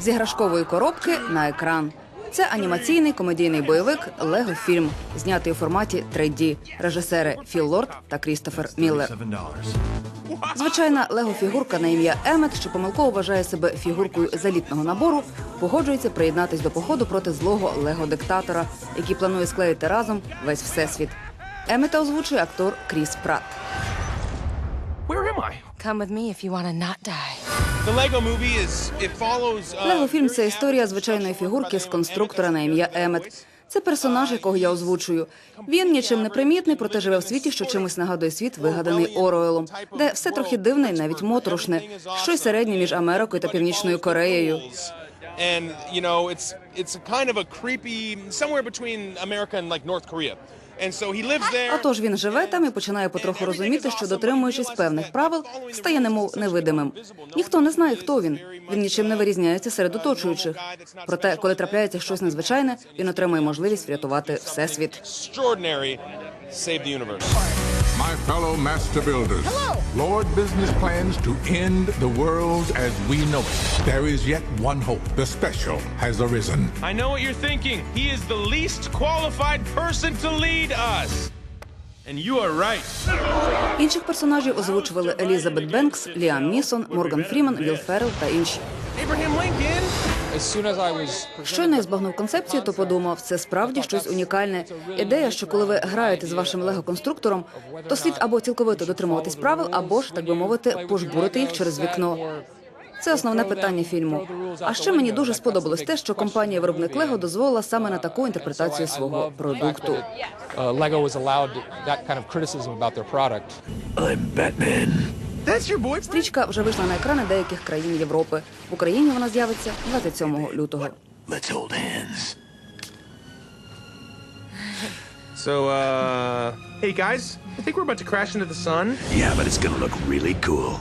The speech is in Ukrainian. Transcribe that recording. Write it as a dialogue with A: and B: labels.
A: З іграшкової коробки на екран. Це анімаційний комедійний бойовик Лего фільм, знятий у форматі 3D. Режисери Філ Лорд та Крістофер Міллер. Звичайна лего-фігурка на ім'я Емет, що помилково вважає себе фігуркою залітного набору, погоджується приєднатись до походу проти злого лего-диктатора, який планує склеїти разом весь всесвіт. Емета озвучує актор Кріс Пратт.
B: Am I?
C: Come with me if you want to not die.
D: The Lego movie is it follows uh,
A: Лего фільм це історія звичайної фігурки з конструктора на ім'я Емет. Це персонаж, якого я озвучую. Він нічим не примітний, проте живе в світі, що чимось нагадує світ, вигаданий Оруелом, де все трохи дивне і навіть моторошне, щось середнє між Америкою та Північною Кореєю.
D: and you know it's it's a kind of a creepy somewhere between America and like North Korea. He.
A: Отож він живе там і починає потроху розуміти, що дотримуючись певних правил, стає немов невидимим. Ніхто не знає, хто він. Він нічим не вирізняється серед оточуючих. Проте, коли трапляється щось незвичайне, він отримує можливість врятувати всесвіт.
D: Extraordinary, save the universe.
E: My fellow master builders. Hello. Lord Business plans to end the world as we know it. There is yet one hope. The special has arisen.
D: I know what you're thinking. He is the least qualified person to lead us. And you are right.
A: Інших персонажів озвучували Елізабет Бенкс, Ліам Нісон, Морган Фріман, Вілл Феррел та інші.
D: Abraham Lincoln.
F: As soon as I was
A: Щойно я збагнув концепцію, то подумав, це справді щось унікальне. Ідея, що коли ви граєте з вашим лего-конструктором, то слід або цілковито дотримуватись правил, або ж, так би мовити, пожбурити їх через вікно. Це основне питання фільму. А ще мені дуже сподобалось те, що компанія виробник Лего дозволила саме на таку інтерпретацію свого продукту.
F: Lego was allowed that kind of criticism about their product.
B: I'm Batman.
A: Стрічка вже вийшла на екрани деяких країн Європи. В Україні вона з'явиться 27 лютого.
B: Let's hold hands.
D: So, uh, hey guys, I think we're about to crash into the sun.
B: Yeah, but it's gonna look really cool.